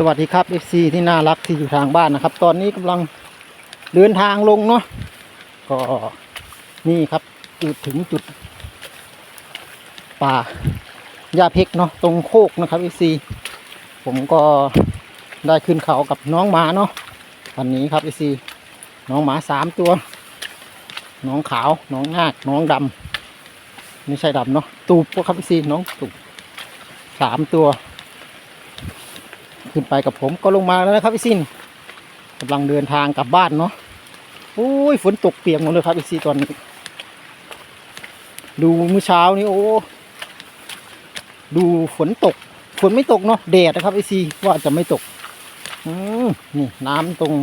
สวัสดีครับ FC ที่น่ารักที่อยู่ทางบ้านนะครับ ตอนนี้กำลังเดินทางลงเนาะก็นี่ครับจุดถึงจุด ป่าหญ้าเพกเนาะตรงโคกนะครับ FC ผมก็ได้ขึ้นเขากับน้องหมาเนาะวันนี้ครับ FC น้องหมาสามตัว น้องขาว น้องงากน้องดำไม่ใช่ดำเนาะตูบครับ FC น้องตูบสามตัว ขึ้นไปกับผมก็ลงมาแล้วนะครับพี่ซินกำลังเดินทางกลับบ้านเนาะโอ้ยฝนตกเปียกหมดเลยครับพี่ซีตอนนี้ ดูเมื่อเช้านี้โอ้ดูฝนตก ฝนไม่ตกเนาะแดดนะครับพี่ซีว่าจะไม่ตก อืมนี่น้ำตรง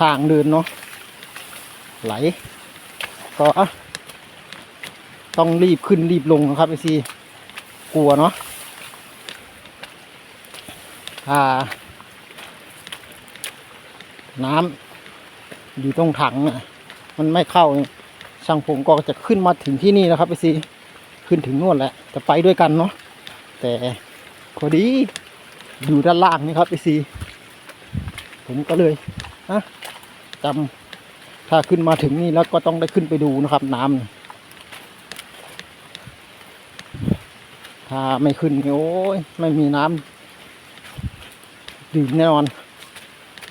ทางเดินเนาะไหล ก็ต้องรีบขึ้นรีบลงนะครับพี่ซีกลัวเนาะ น้ำอยู่ตรงถังน่ะมันไม่เข้าเนี่ยช่างผมก็จะขึ้นมาถึงที่นี่นะครับไปซีขึ้นถึงนู่นแหละจะไปด้วยกันเนาะแต่พอดีอยู่ด้านล่างนี่ครับไปซีผมก็เลยนะจำถ้าขึ้นมาถึงนี่แล้วก็ต้องได้ขึ้นไปดูนะครับน้ำถ้าไม่ขึ้นโอ้ยไม่มีน้ำ ดื่มแน่นอน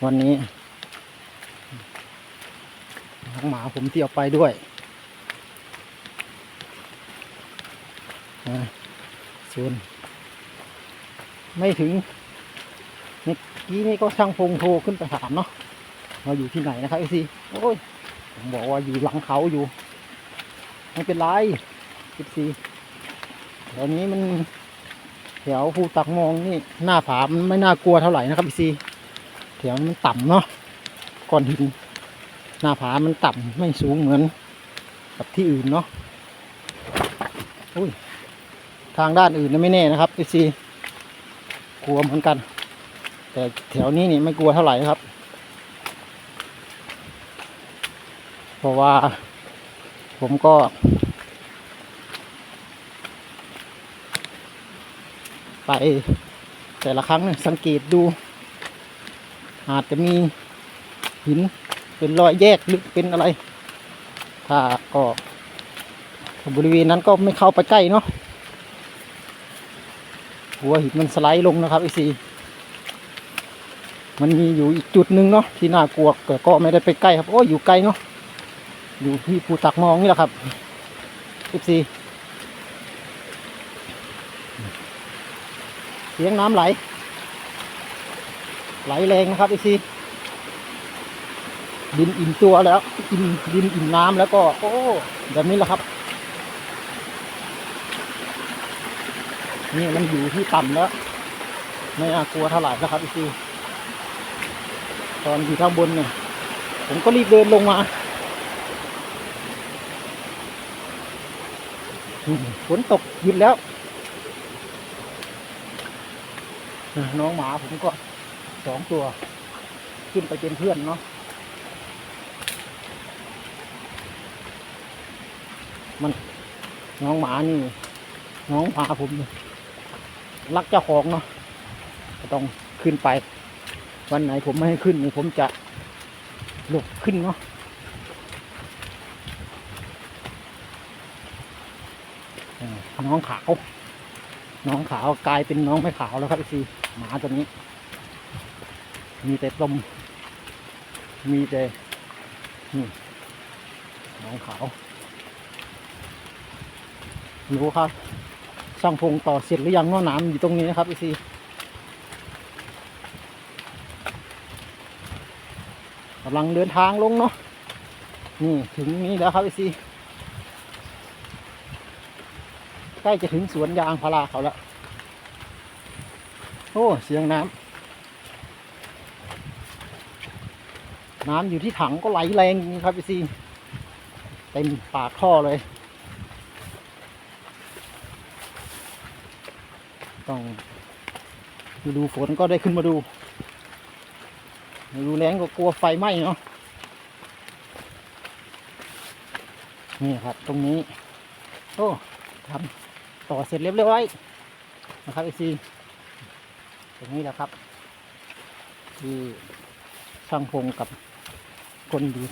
วันนี้น้องหมาผมที่เอาไปด้วย ส่วน ไม่ถึงเมื่อกี้นี่ก็ช่างพงโทรขึ้นไปถามเนาะเราอยู่ที่ไหนนะครับไอซีโอ้ยผมบอกว่าอยู่หลังเขาอยู่ ไม่เป็นไรไอซีตอนนี้มัน แถวภูตักมองนี่หน้าผามันไม่น่ากลัวเท่าไหร่นะครับพี่ซีแถวมันต่ำเนาะก้อนหิน หน้าผามันต่ำไม่สูงเหมือนกับที่อื่นเนาะอุ้ยทางด้านอื่นน่ไม่แน่นะครับพี่ซีกลัวเหมือนกัน แต่แถวนี้นี่ไม่กลัวเท่าไหร่นะครับ เพราะว่าผมก็ ไปแต่ละครั้งเนี่ยสังเกตดู อาจจะมีหินเป็นรอยแยกหรือเป็นอะไร ถ้าก็บริเวณนั้นก็ไม่เข้าไปใกล้เนาะหัวหินมันสไลด์ลงนะครับไอซีมันมีอยู่อีกจุดหนึ่งเนาะที่น่ากลัวแต่ก็ไม่ได้ไปใกล้ครับโอ้ยอยู่ไกลเนาะอยู่ที่ภูตักมองนี่แหละครับไอซี เสียงน้ำไหล ไหลแรงนะครับไอซีดินอิ่มตัวแล้วอิ่มดินอิ่มน้ำแล้วก็ โอ้แบบนี้แหละครับ นี่มันอยู่ที่ต่ำแล้ว ไม่น่ากลัวเท่าไหร่นะครับไอซีตอนอยู่ข้างบนเนี่ย ผมก็รีบเดินลงมาฝนตกหยุดแล้ว น้องหมาผมก็สองตัว ขึ้นไปเป็นเพื่อนเนาะมันน้องหมานี่ น้องหมาผม รักเจ้าของเนาะก็ต้องขึ้นไป วันไหนผมไม่ให้ขึ้นผมจะหลบขึ้นเนาะน้องขาว น้องขาวกลายเป็นน้องไม่ขาวแล้วครับไอซี หมาตัวนี้ มีแต่ลมมีแต่นี่น้องขาวรู้ครับช่างพงต่อเสร็จหรือยังน้อหนามอยู่ตรงนี้นะครับไอซีกำลังเดินทางลงเนาะนี่ถึงนี้แล้วครับไอซีใกล้จะถึงสวนยางพาราเขาแล้ว โอ้เสียงน้ำน้ำอยู่ที่ถังก็ไหลแรงจริงครับพี่ซีเต็มปากท่อเลย ต้องดูฝนก็ได้ขึ้นมาดูดูแรงก็กลัวไฟไหม้เนาะนี่ครับตรงนี้ โอ้ทำต่อเสร็จเรียบร้อยนะครับไอซี ตรงนี้แหละครับ ที่ช่างพงกับคนดี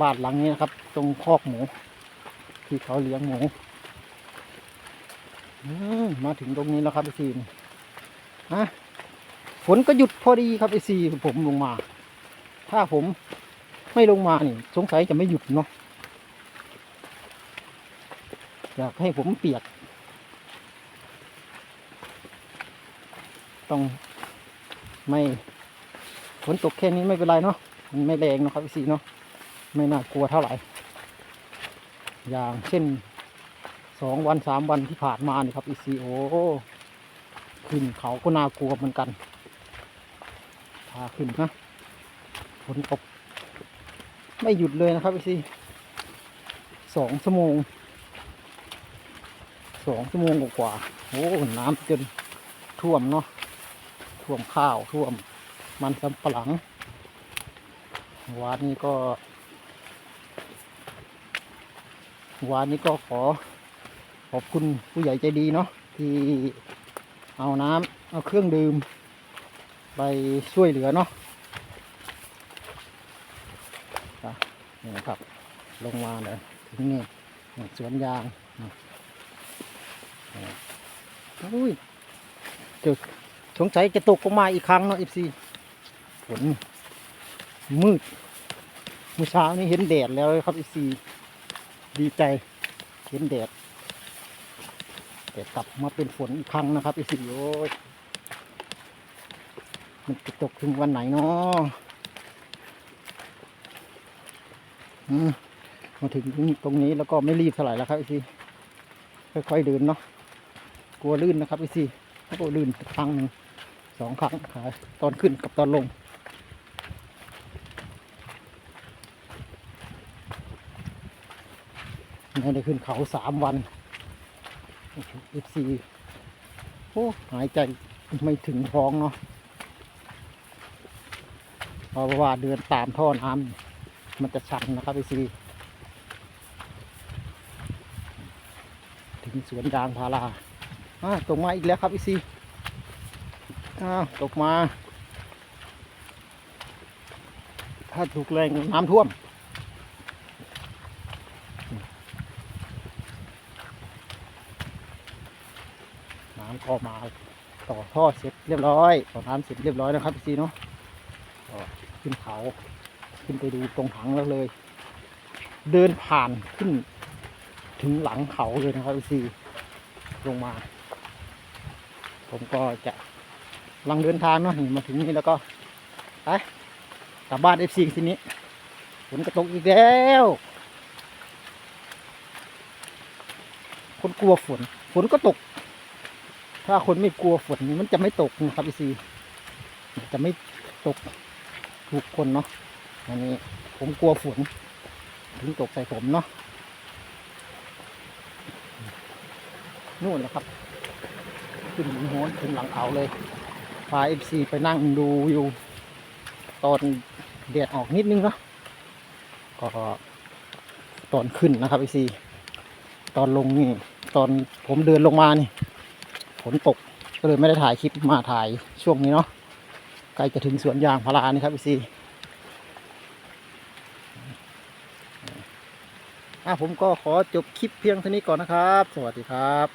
บ้านหลังนี้นะครับ ตรงคอกหมู ที่เขาเลี้ยงหมูมมาถึงตรงนี้แล้วครับไอซีนฮะฝนก็หยุดพอดีครับไอซีผมลงมา ถ้าผมไม่ลงมานี่ สงสัยจะไม่หยุดเนาะอยากให้ผมเปียก ต้องไม่ฝนตกแค่นี้ไม่เป็นไรเนาะมันไม่แรงเนาะครับไอซีเนาะไม่น่ากลัวเท่าไหร่ อย่างเช่นสองวันสามวันที่ผ่านมานี่ครับอีซีโอขึ้นเขาก็น่ากลัวเหมือนกันพาขึ้นนะฝนตกไม่หยุดเลยนะครับอีซีสองชั่วโมงสองชั่วโมงกว่าโอ้น้ำจนท่วมเนาะ ท่วมข้าวท่วมมันสำปะหลังวานนี้ก็วันนี้ก็ขอขอบคุณผู้ใหญ่ใจดีเนาะที่เอาน้ำเอาเครื่องดื่ม ไปช่วยเหลือเนาะนี่นะครับ ลงมาเลยถึงนี่นี่สวนยางอุ้ยจะ สงสัยจะตกลงมาอีกครั้งเนาะอีซีฝนมืดเมื่อเช้านี้เห็นแดดแล้วครับอีซีดีใจ เห็นแดดแต่กลับมาเป็นฝนอีกครั้งนะครับไอ้สิโอ้ยมันจะตกถึงวันไหนเนาะมาถึงตรงนี้แล้วก็ไม่รีบเท่าไหร่แล้วครับไอ้สิค่อยๆเดินเนาะกลัวลื่นนะครับไอ้สิแล้วก็ลื่นครั้งหนึ่ง สองครั้งขาตอนขึ้นกับตอนลง ไม่ได้ขึ้นเขาสามวันเอฟซีโอ้หายใจไม่ถึงท้องเนาะเพราะว่าเดินตามท่อน้ำมันจะชันนะครับเอฟซีถึงสวนยางพาราอ่าตกมาอีกแล้วครับเอฟซีอ่า ตกมา ถ้าถูกแรงน้ำท่วม น้ำก็มาต่อท่อเสร็จเรียบร้อยต่อน้ำเสร็จเรียบร้อยนะครับพี่ซีเนาะขึ้นเขาขึ้นไปดูตรงถังแล้วเลย เดินผ่านขึ้นถึงหลังเขาเลยนะครับพี่ซีลงมา ผมก็จะ กำลังเดินทางเนาะมาถึงนี่แล้วก็ไปกลับบ้านเอฟซีทีนี้ฝนกระตกอีกแล้วคนกลัวฝน ฝนก็ตก ถ้าคนไม่กลัวฝนมันจะไม่ตกนะครับพี่ซีจะไม่ตกถูกคนเนาะอันนี้ผมกลัวฝนถึงตกใส่ผมเนาะนู่นนะครับ ขึ้นหินโหนถึงหลังเขาเลยาเอฟซีไปนั่งดูวิวตอนแดดออกนิดนึงเนาะก็ตอนขึ้นนะครับเอฟซีตอนลงนี่ตอนผมเดินลงมานี่ฝนตกก็เลยไม่ได้ถ่ายคลิปมาถ่ายช่วงนี้เนาะใกล้จะถึงสวนยางพารานี่ครับพี่ซีอะผมก็ขอจบคลิปเพียงเท่านี้ก่อนนะครับ สวัสดีครับ